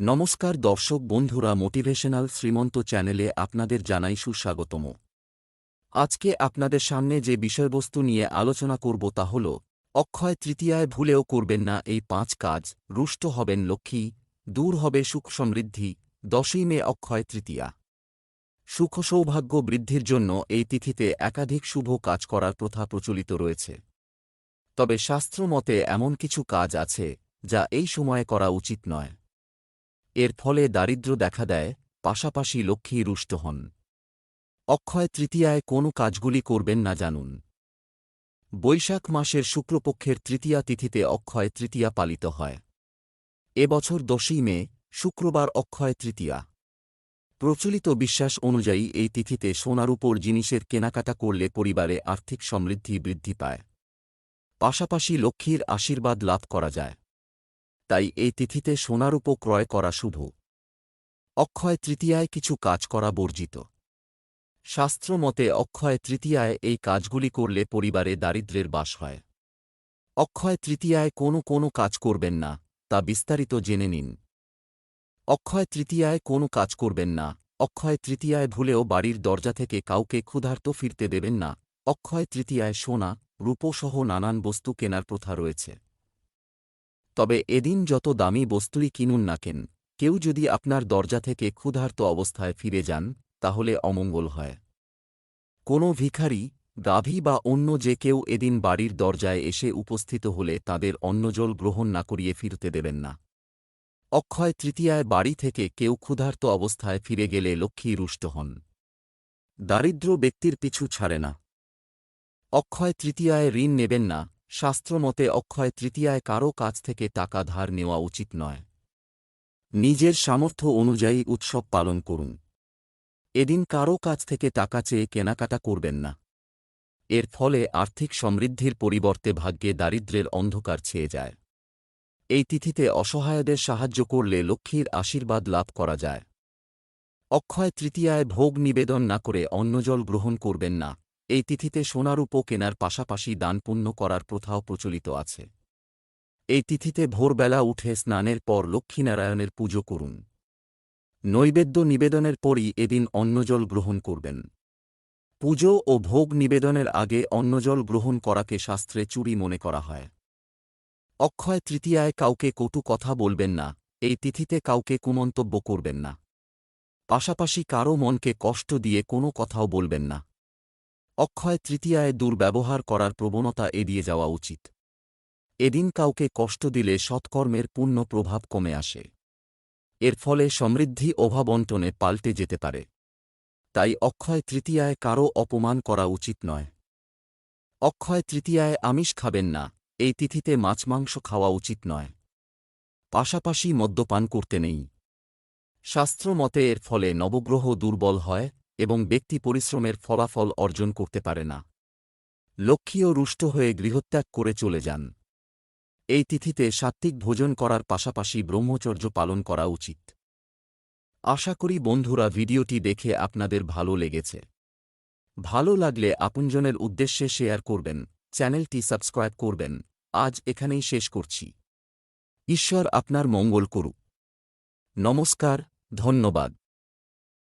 নমস্কার দর্শক বন্ধুরা মোটিভেশনাল শ্রীমন্ত চ্যানেলে আপনাদের জানাই সুস্বাগতম। আজকে আপনাদের সামনে যে বিষয়বস্তু নিয়ে আলোচনা করব তা হল, অক্ষয় তৃতীয়ায় ভুলেও করবেন না এই পাঁচ কাজ, রুষ্ট হবেন লক্ষ্মী, দূর হবে সুখ সমৃদ্ধি, দশই মে অক্ষয় তৃতীয়া। সুখ সৌভাগ্য বৃদ্ধির জন্য এই তিথিতে একাধিক শুভ কাজ করার প্রথা প্রচলিত রয়েছে। তবে শাস্ত্রমতে এমন কিছু কাজ আছে, যা এই সময়ে করা উচিত নয়। এর ফলে দারিদ্র্য দেখা দেয়, পাশাপাশি লক্ষ্মী রুষ্ট হন। অক্ষয় তৃতীয়ায় কোন কাজগুলি করবেন না জানুন। বৈশাখ মাসের শুক্লপক্ষের তৃতীয়া তিথিতে অক্ষয় তৃতীয়া পালিত হয়। এবছর দশই মে, শুক্রবার অক্ষয় তৃতীয়া। প্রচলিত বিশ্বাস অনুযায়ী এই তিথিতে সোনার উপর জিনিসের কেনাকাটা করলে পরিবারে আর্থিক সমৃদ্ধি বৃদ্ধি পায়। পাশাপাশি লক্ষ্মীর আশীর্বাদ লাভ করা যায়। তাই এই তিথিতে সোনারূপ ক্রয় করা শুভ। অক্ষয় তৃতীয়ায় কিছু কাজ করা বর্জিত। শাস্ত্রমতে অক্ষয় তৃতীয়ায় এই কাজগুলি করলে পরিবারে দারিদ্র্যের বাস হয়। অক্ষয় তৃতীয়ায় কোনো কোনো কাজ করবেন না, তা বিস্তারিত জেনে নিন। অক্ষয় তৃতীয়ায় কোনো কাজ করবেন না, অক্ষয় তৃতীয়ায় ভুলেও বাড়ির দরজা থেকে কাউকে ক্ষুধার্ত ফিরতে দেবেন না, অক্ষয় তৃতীয়ায় সোনা, রূপসহ নানান বস্তু কেনার প্রথা রয়েছে। তবে এদিন যত দামি বস্তুই কিনুন না কেন, কেউ যদি আপনার দরজা থেকে ক্ষুধার্ত অবস্থায় ফিরে যান, তাহলে অমঙ্গল হয়। কোনো ভিখারি, গাভী বা অন্য যে কেউ এদিন বাড়ির দরজায় এসে উপস্থিত হলে তাদের অন্নজল গ্রহণ না করিয়ে ফিরতে দেবেন না। অক্ষয় তৃতীয়ায় বাড়ি থেকে কেউ ক্ষুধার্ত অবস্থায় ফিরে গেলে লক্ষ্মী রুষ্ট হন। দারিদ্র ব্যক্তির পিছু ছাড়ে না। অক্ষয় তৃতীয়ায় ঋণ নেবেন না শাস্ত্রমতে অক্ষয় তৃতীয়ায় কারও কাছ থেকে টাকা ধার নেওয়া উচিত নয়। নিজের সামর্থ্য অনুযায়ী উৎসব পালন করুন। এদিন কারও কাছ থেকে টাকা চেয়ে কেনাকাটা করবেন না। এর ফলে আর্থিক সমৃদ্ধির পরিবর্তে ভাগ্যে দারিদ্র্যের অন্ধকার ছেয়ে যায়। এই তিথিতে অসহায়দের সাহায্য করলে লক্ষ্মীর আশীর্বাদ লাভ করা যায়। অক্ষয় তৃতীয়ায় ভোগ নিবেদন না করে অন্নজল গ্রহণ করবেন না। এই তিথিতে সোনারূপ কেনার পাশাপাশি দান করার প্রথাও প্রচলিত আছে। এই তিথিতে ভোরবেলা উঠে স্নানের পর লক্ষ্মীনারায়ণের পুজো করুন। নৈবেদ্য নিবেদনের পরই এদিন অন্নজল গ্রহণ করবেন। পুজো ও ভোগ নিবেদনের আগে অন্নজল গ্রহণ করাকে শাস্ত্রে চুরি মনে করা হয়। অক্ষয় তৃতীয়ায় কাউকে কটু কথা বলবেন না, এই তিথিতে কাউকে কুমন্তব্য করবেন না। পাশাপাশি কারও মনকে কষ্ট দিয়ে কোনো কথাও বলবেন না। অক্ষয় তৃতীয়ায় দুর্ব্যবহার করার প্রবণতা এড়িয়ে যাওয়া উচিত। এদিন কাউকে কষ্ট দিলে সৎকর্মের পূর্ণ প্রভাব কমে আসে। এর ফলে সমৃদ্ধি অভাবন্টনে পাল্টে যেতে পারে। তাই অক্ষয় তৃতীয়ায় কারও অপমান করা উচিত নয়। অক্ষয় তৃতীয়ায় আমিষ খাবেন না, এই তিথিতে মাছ মাংস খাওয়া উচিত নয়। পাশাপাশি মদ্যপান করতে নেই। শাস্ত্রমতে এর ফলে নবগ্রহ দুর্বল হয় এবং ব্যক্তি পরিশ্রমের ফলাফল অর্জন করতে পারে না। লক্ষ্মীও রুষ্ট হয়ে গৃহত্যাগ করে চলে যান। এই তিথিতে সাত্ত্বিক ভোজন করার পাশাপাশি ব্রহ্মচর্য পালন করা উচিত। আশা করি বন্ধুরা ভিডিওটি দেখে আপনাদের ভালো লেগেছে। ভালো লাগলে আপনজনের উদ্দেশ্যে শেয়ার করবেন, চ্যানেলটি সাবস্ক্রাইব করবেন। আজ এখানেই শেষ করছি। ঈশ্বর আপনার মঙ্গল করুক। নমস্কার, ধন্যবাদ।